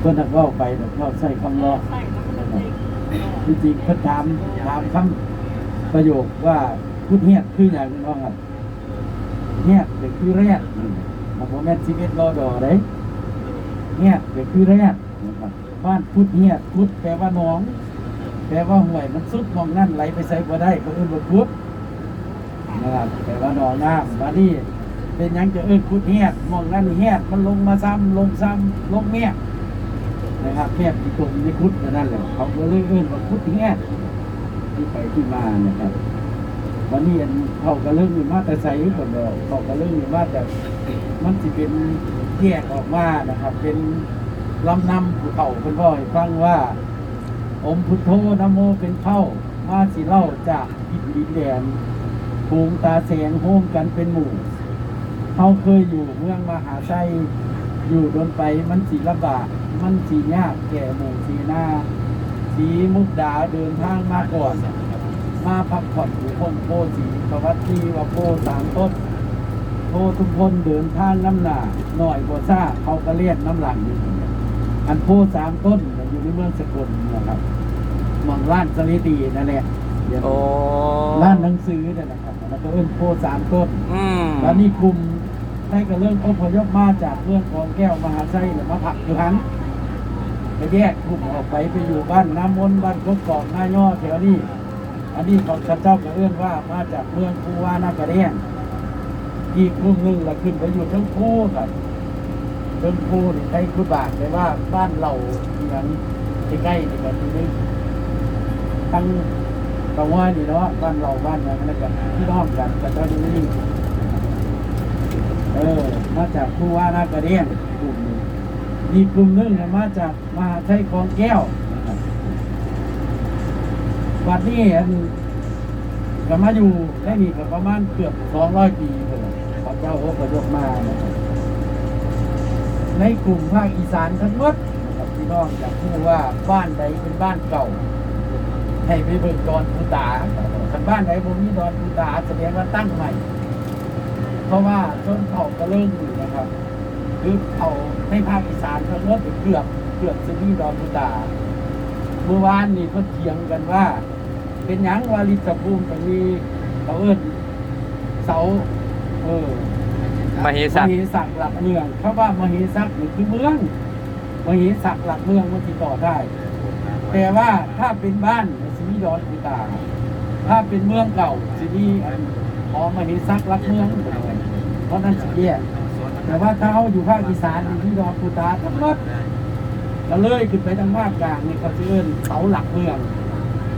เพิ่นนักเว้าไปเดี๋ยวเขาใช้คำล้อใส่จริงๆเพิ่นถามถามคำประโยคว่าพุทธเฮียดคืออย่างเนาะครับเฮียดเด็กคือแรดมันบ่แม่นชีวิตรอดอเด้เฮียดเด็กคือแรดนะครับบ้านพุทธเฮียดพุทธแปลว่าหนอง แปลว่าห่วยมันสุดมองนั่นไหลไปใส่บ่ได้เขาเอิ้นว่าพุทธนะครับแปลว่าหนองน้ำมานี่เป็นยังจะเอิ้นพุทธเฮียดมองนั่นเฮียดมันลงมาซ้ำลงซ้ำลงเมีย นะครับแคบที่ตรงในคุดนั่นแหละเขาก็เลยเอื้นว่าคุดแง่ที่ไปที่มานะครับวันนี้เขาก็เรื่องมีมาแต่ใส่คนเดียวเขาก็เรื่องมีมาแต่มันจะเป็นแยกออกมานะครับ เป็นลำนำภูเขาเป็นพ่อให้ฟังว่า อมพุทโธนะโมเป็นเข้ามาสิเล่าจากอินดินแดนภูงตาแสงโฮมกันเป็นหมู่เขาเคยอยู่เมืองมหาไซ อยู่โดนไปมันสีลำบากมันสียากแก่หมู่สีหน้า สีมุกดาเดินทางมาก่อน มาพักผ่อนอยู่พงโพสีประวัติว่าโพสามต้นโพทุกคนเดินทางน้ำหนาหน่อยบัซ่าเขาก็เลียนน้ำหลังอยู่อันโพสามต้นอยู่ในเมืองสกลนะครับเมืองล้านสลิตีนั่นแหละเดี๋ยวโอ้ร้านหนังสือเนี่ยนะครับแล้วก็เอิ้นโพสามต้นอืมแล้วนี่กลุ่ม ได้ก็เรื่องอพยพมาจากเรื่องของแก้วมหาไส้เนี่ยมาผักอยู่หันไปแยกกลุ่มออกไปไปอยู่บ้านน้ำมนต์บ้านกบกอกหน้าย่อแถวนี้ อันนี้ของข้าเจ้าก็เอื้อนว่ามาจากเมืองคูวานากระเดียนอีกกลุ่มหนึ่งละขึ้นไปอยู่ทั้งคู่กันเรื่งคู่นี่ใช้คุดบาทเลยว่าบ้านเราอย่างใกล้ๆนี่ก็ที่นี่ทั้งกระว่านี่เนาะบ้านเราบ้านนั้นก็พี่น้องกันแต่ตอนนี้ เออมาจากผู้ว่านากระเดียนกลุ่มหนึงมีกลุ่มหนึงเนี่ยมาจากมหาชัยคลองแก้วนะครับวัดนี้อันก็มาอยู่ได้นี่ก็ประมาณเกือบสองร้อยปีเลยพระเจ้าโอพยพมานะครับในกลุ่มภาคอีสานทั้งหมดนะครับพี่น้องอยากรู้ว่าบ้านใดเป็นบ้านเก่า ให้ไปเบิ่งดอนปูตาคันบ้านใดผมมีดอนปูตาแสดงว่าตั้งใหม่ เพราะว่าชนเผ่ากระเลิ่งอยู่นะครับคือเผ่าในภาคอีสานทั้งหมดเกือบเกือบจะมีดอนพุตาเมื่อวานนี่เขาเถียงกันว่า เป็นหยังวาลิตภูมิตรงนี้เขาเอิ้นเสาเออมหิสักมหิศักดิ์หลักเมืองเขาว่ามหิศักดิ์นี่คือเมืองมหิศักดิ์หลักเมืองมันติดต่อได้ แต่ว่าถ้าเป็นบ้านสิมีดอนพุตาถ้าเป็นเมืองเก่าสิมีอันหอมหิศักดิ์หลักเมือง เพราะนั้นสิแยกแต่ว่าถ้าเขาอยู่ภาคอีสานอยู่ที่ดอนปูตาทั้งหมดก็เลยขึ้นไปทางภาคกลางนี่เขาจะเอิ้นเสาหลักเมือง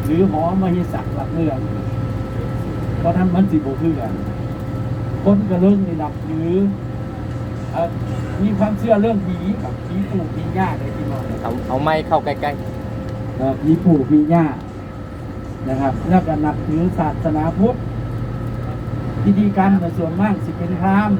หรือหอมหิศักดิ์หลักเมืองเพราะนั้นมันสิบโคือกันคนก็เรื่องในดับหรือเอ่อมีความเชื่อเรื่องผีกับผีปู่ผีย่าในที่มาเอาเอาไม้เข้าใกล้เอ่อผีปู่ผีย่านะครับแล้วก็นับถือศาสนาพุทธ พิธีกรรมในส่วนมากสิเป็นพราหมณ์